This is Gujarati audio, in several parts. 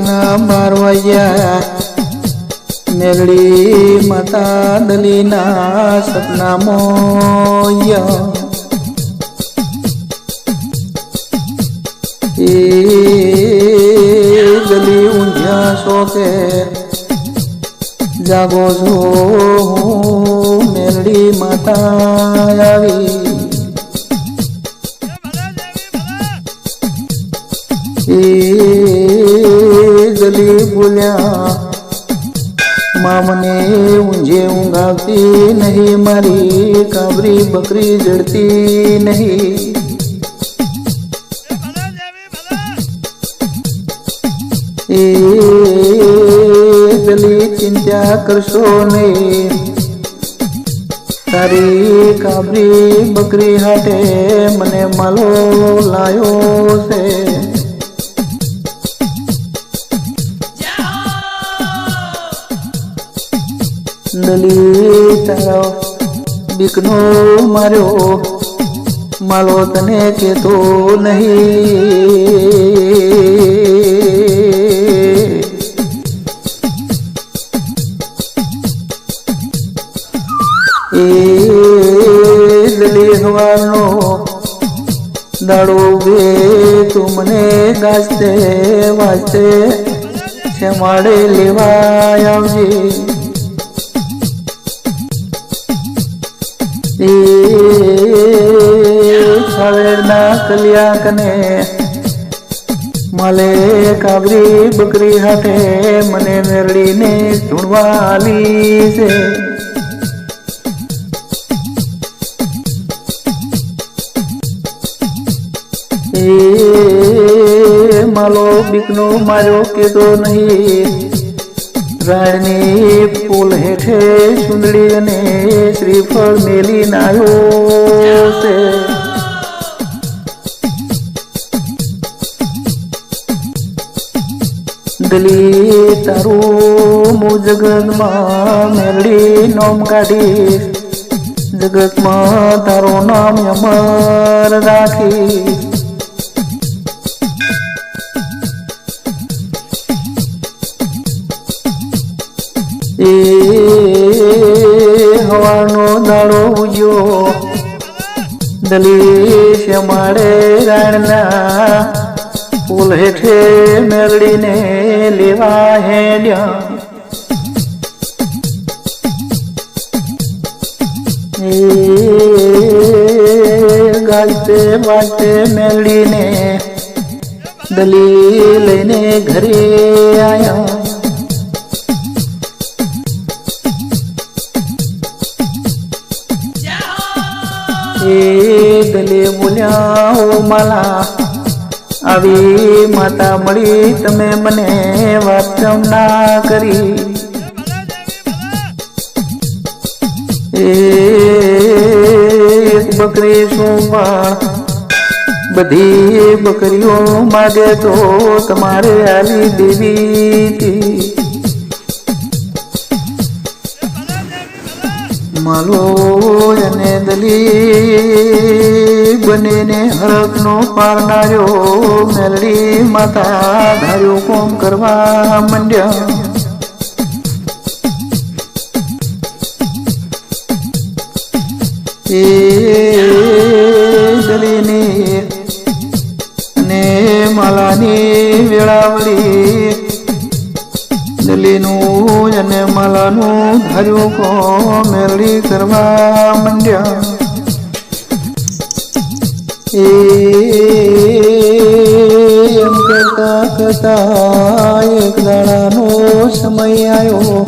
રાતના બાર વાગ્યા મેલડી માતા દલીના સપનામાં એ ગલી ઊંઝ્યા શોકે જાગો છો હું મેલડી માતા આવી. એ ગલી બોલ્યા મામને ઊંઝે ઊંઘાવતી નહીં મારી કાબરી બકરી જડતી નહીં એ ગલી ચિંતા કરશો નહીં તારી કાબરી બકરી હાટે મને માલો લાયો છે દલી તારો બીકનો માર્યો. માલો તને કેતો નહીં. એ દલી હવાનો દાડો ગે તું મને ગાજતે, વાજતે શેમાડે લેવા આવજે. એ સાવેરના કલિયા કને માલે કાબરી બકરી હાથે મને મેરડીને ધૂણવાલી છે. માલો બીકનો માર્યો કેતો નહીં. રાણની પુલ હેઠે સુંદડી અને શ્રીફળ મેલી નાયો છે. દલી તારું મુ જગતમાં મેરડી નોમ કાઢીશ. જગતમાં તારું નામ અમર રાખીશ. હવાનો દાડો ઉજ્યો દલીશ માળે રાણના પુલ હેઠે મેરડીને લેવા હેડ્યા. ગાજતે વાજતે મેરડીને દલી લઈને ઘરે આયા. એ ગલે બોલ્યા ઓ માલા આવી માતા મળી તમે મને વાત ના કરી એ એક બકરી શું પણ બધી બકરીઓ માગે તો તમારે આલી દેવી હતી માલો અને દલી બનીને હરકનો પારનાર્યો મેલડી માતા ધાર્યો કોમ કરવા મંડ્યા. એ દલીની અને માલાની વેળાવળી દલીનું અને મલાનું ધર્યું કો મેરડી કરવા માંડ્યા. એ એમ કરતા કરતા એક દાડાનો સમય આવ્યો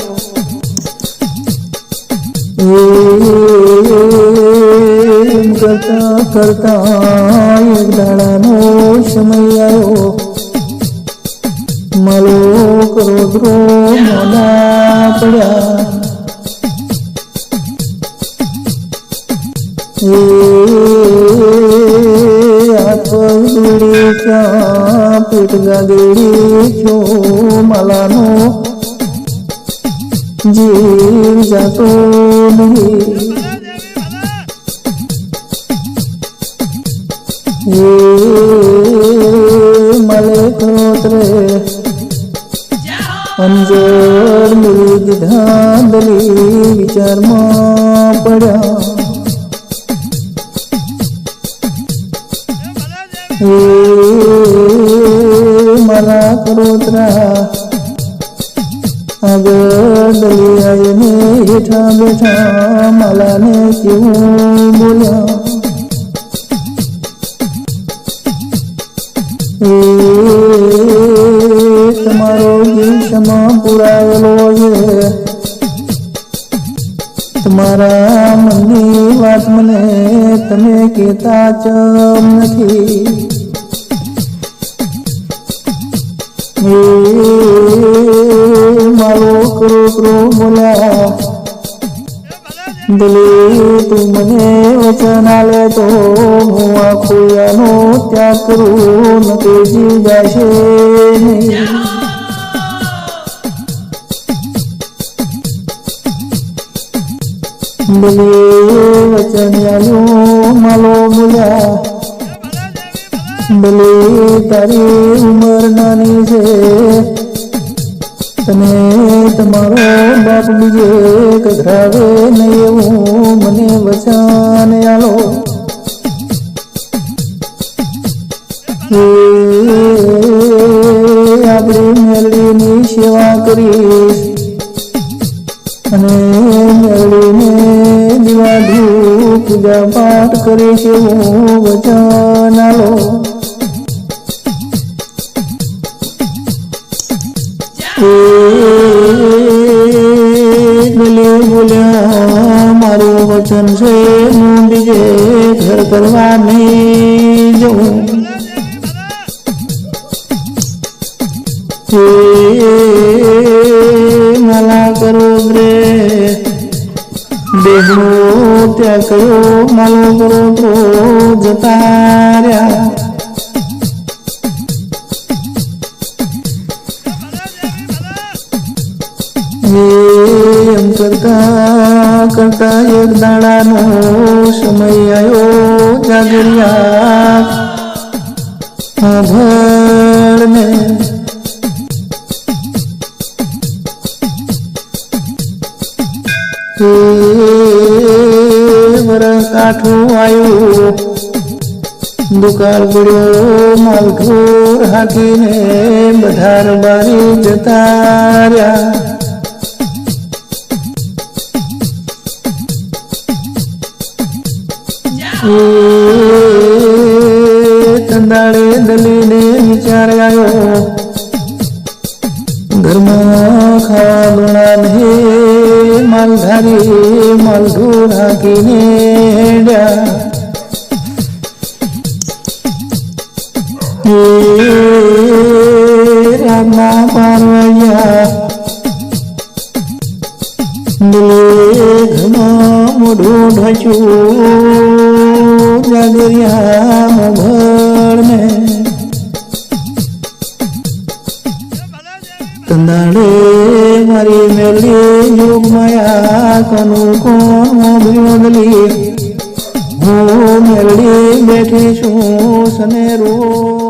એમ કરતા કરતા એક દાડાનો સમય મોડા પડ્યા એ હાથ બીડી ક્યાં પેટ ગાગડી છો માલાનો જીવ જાતો નહીં એ મલે ખોતરે જળ મિલી દીધા દલી વિચારમાં પડ્યા હે મારા કરોતરા આગળ દલિયાને હેઠા બેઠા માલાને કેવું બોલ્યા તમે કહેતા ચમ નથી મારો કરો કરો બોલ્યા. દલી તું મને વચન આલે તો હું આ ખોયાનો ત્યાગ કરું નથી જી જાશે નહીં. દલી વચન આલ્યો બોલ્યા ભલે તારી ઉંમર નાની છે તને તમારો બાપ બીજે કઘરાવે નહીં એવું મને વચન આલો. આપણી મેળવીની સેવા કરીશ. અને પૂજા પાઠ કરે એવું વચન આલો ગલે બોલ્યા મારું વચન છે હું બીજે ઘર કરવા દેહનો ત્યાગ કર્યો માલો કરો તો જતા રહ્યા એમ કરતા કરતા એક દાડાનો સમય આવ્યો જાગરિયા ભળને કાઠું આવ્યું દુકાળ પડ્યો માલઠોર હાકીને બધાર બારી જતા રહ્યા ચંદાળે દલીને વિચાર આવ્યો ઘરમાં ખાવા દોણા નહીં માલધારી માલઢોર હાકીને તંદાડે મારી મેલી યોગ માયા કનું કોણ મોભ્યોદલી હું મેરડી બેઠી છું સને રો